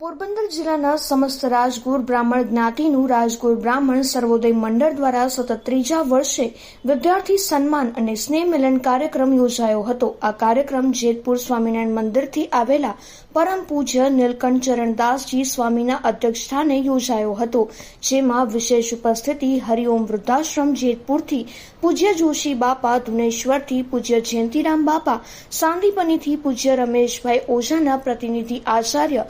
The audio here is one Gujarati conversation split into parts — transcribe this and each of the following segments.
પોરબંદર જિલ્લાના સમસ્ત રાજગુર બ્રાહ્મણ જ્ઞાતિનું રાજગોર બ્રાહ્મણ સર્વોદય મંડળ દ્વારા સતત ત્રીજા વર્ષે વિદ્યાર્થી સન્માન અને સ્નેહ મિલન કાર્યક્રમ યોજાયો હતો. આ કાર્યક્રમ જેતપુર સ્વામિનારાયણ મંદિરથી આવેલા પરમ પૂજ્ય નીલકંઠ ચરણદાસજી સ્વામીના અધ્યક્ષસ્થાને યોજાયો હતો, જેમાં વિશેષ ઉપસ્થિતિ હરિઓમ વૃદ્ધાશ્રમ જેતપુરથી પૂજ્ય જોશી બાપા ધુનેશ્વરથી પૂજ્ય જયંતિરામ બાપા, સાંદીપનીથી પૂજ્ય રમેશભાઈ ઓઝાના પ્રતિનિધિ આચાર્ય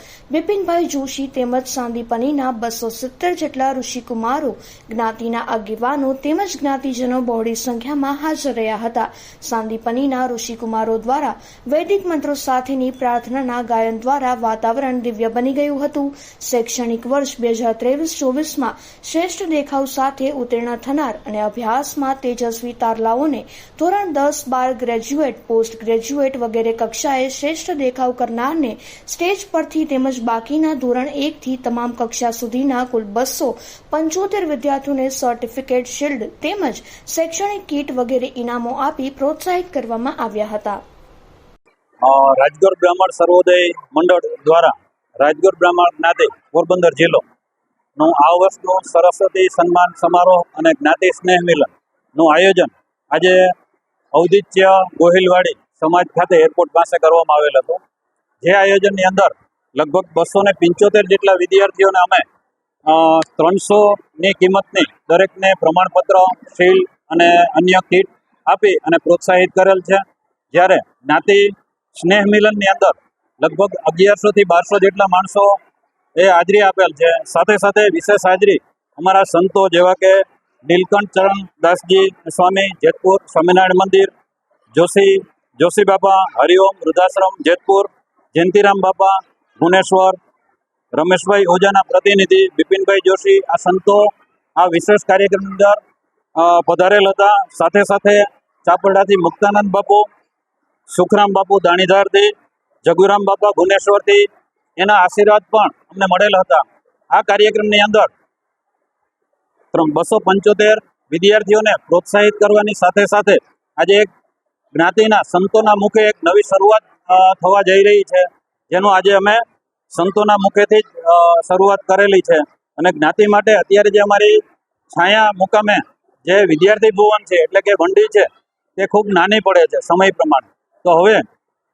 બિપિનભાઈ જોશી તેમજ સાંદીપનીના બસો સિત્તેર જેટલા ઋષિકુમારો, જ્ઞાતિના આગેવાનો તેમજ જ્ઞાતિજનો બહોળી સંખ્યામાં હાજર રહ્યા હતા. સાંદીપનીના ઋષિકુમારો દ્વારા વૈદિક મંત્રો સાથેની પ્રાર્થનાના ગાયન દ્વારા વાતાવરણ દિવ્ય બની ગયું હતું. શૈક્ષણિક વર્ષ બે હજાર ત્રેવીસ ચોવીસમાં શ્રેષ્ઠ દેખાવ સાથે ઉત્તીર્ણ થનાર અને અભ્યાસમાં તેજસ્વી તારલાઓને ધોરણ દસ બાર ગ્રેજ્યુએટ, પોસ્ટ ગ્રેજ્યુએટ વગેરે કક્ષાએ શ્રેષ્ઠ દેખાવ કરનારને સ્ટેજ પરથી તેમજ બાકીના ધોરણ એકથી તમામ કક્ષા સુધીના કુલ બસો પંચોતેર વિદ્યાર્થીઓને સર્ટિફિકેટ શિલ્ડ તેમજ શૈક્ષણિક કીટ વગેરે ઇનામો આપી પ્રોત્સાહિત કરવામાં આવ્યા હતા. રાજગોર બ્રાહ્મણ સર્વોદય મંડળ દ્વારા રાજગોર બ્રાહ્મણ જ્ઞાતિ પોરબંદર જિલ્લો નું આ વર્ષનું સરસ્વતી સન્માન સમારોહ અને જ્ઞાતિ સ્નેહ મિલનનું આયોજન આજે ઔદિત્ય ગોહિલવાડી સમાજ ખાતે એરપોર્ટ પાસે કરવામાં આવેલ હતું. જે આયોજનની અંદર લગભગ બસો ને પંચોતેર જેટલા વિદ્યાર્થીઓને અમે ત્રણસોની કિંમતની દરેકને પ્રમાણપત્ર શીલ અને અન્ય કીટ આપી અને પ્રોત્સાહિત કરેલ છે. જ્યારે જ્ઞાતિ સ્નેહ મિલનની અંદર લગભગ અગિયારસો થી બારસો જેટલા માણસો એ હાજરી આપેલ છે. સાથે સાથે વિશેષ હાજરી અમારા સંતો જેવા કે નીલકંઠ ચરણ દાસજી, સ્વામી, જેતપુર, સ્વામિનારાયણ મંદિર, જોશી જોશી બાપા, હરિઓમ, વૃદ્ધાશ્રમ, જેતપુર, જયંતિરામ બાપા ભુવનેશ્વર, રમેશભાઈ ઓઝાના પ્રતિનિધિ, બિપિનભાઈ જોશી, આ સંતો આ વિશેષ કાર્યક્રમની અંદર પધારેલ હતા. સાથે સાથે ચાપરડાથી મુક્તાનંદ બાપુ, સુખરામ બાપુ દાણીધારથી, જગુરામ બાપા ભુવનેશ્વરથી, એના આશીર્વાદ પણ અમને મળેલ હતા. આ કાર્યક્રમની અંદર બસો પંચોતેર વિદ્યાર્થીઓને પ્રોત્સાહિત કરવાની સાથે સાથે આજે એક જ્ઞાતિના સંતોના મુખે એક નવી શરૂઆત થવા જઈ રહી છે. જેનું આજે અમે સંતોના મુખેથી જ શરૂઆત કરેલી છે. અને જ્ઞાતિ માટે અત્યારે જે અમારી છાયા મુકામે જે વિદ્યાર્થી ભુવન છે, એટલે કે વંડી છે, તે ખૂબ નાની પડે છે સમય પ્રમાણે. તો હવે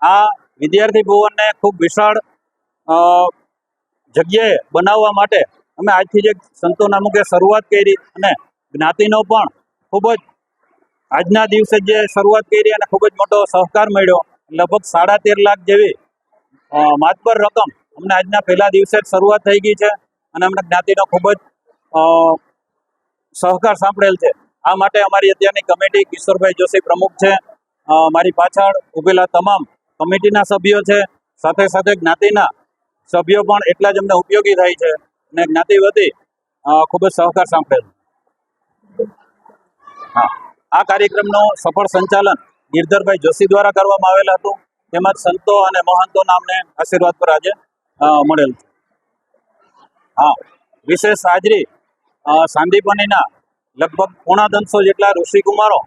આ વિદ્યાર્થી ભુવનને ખૂબ વિશાળ જગ્યાએ બનાવવા માટે અમે આજથી જે સંતોના મુખે શરૂઆત કરી અને જ્ઞાતિનો પણ ખૂબ જ આજના દિવસે જે શરૂઆત કરી અને ખૂબ જ મોટો સહકાર મળ્યો. લગભગ સાડા તેર લાખ જેવી માતબર રકમ અમને આજના પહેલા દિવસે જ શરૂઆત થઈ ગઈ છે અને અમને જ્ઞાતિનો ખૂબ જ સહકાર સાંપડેલ છે. આ માટે અમારી અત્યારની કમિટી કિશોરભાઈ જોશી પ્રમુખ છે. મારી પાછળ ઉભેલા તમામ કમિટીના સભ્યો છે. સાથે સાથે જ્ઞાતિના સભ્યો પણ એટલા જ અમને ઉપયોગી થાય છે અને જ્ઞાતિ વતી ખૂબ જ સહકાર સાંપડેલ. હા. આ કાર્યક્રમનું સફળ સંચાલન ગિરધરભાઈ જોશી દ્વારા કરવામાં આવેલ હતું. તેમજ સંતો અને મહંતો નામને આશીર્વાદ પર આજે મળેલ. હા, વિશેષ હાજરી સાંદીપનીના લગભગ પોણા ત્રણસો જેટલા ઋષિકુમારો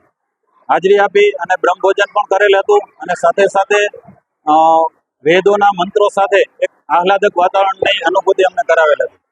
હાજરી આપી અને બ્રહ્મભોજન પણ કરેલ હતું અને સાથે સાથે વેદોના મંત્રો સાથે એક આહલાદક વાતાવરણની અનુભૂતિ અમને કરાવેલ હતી.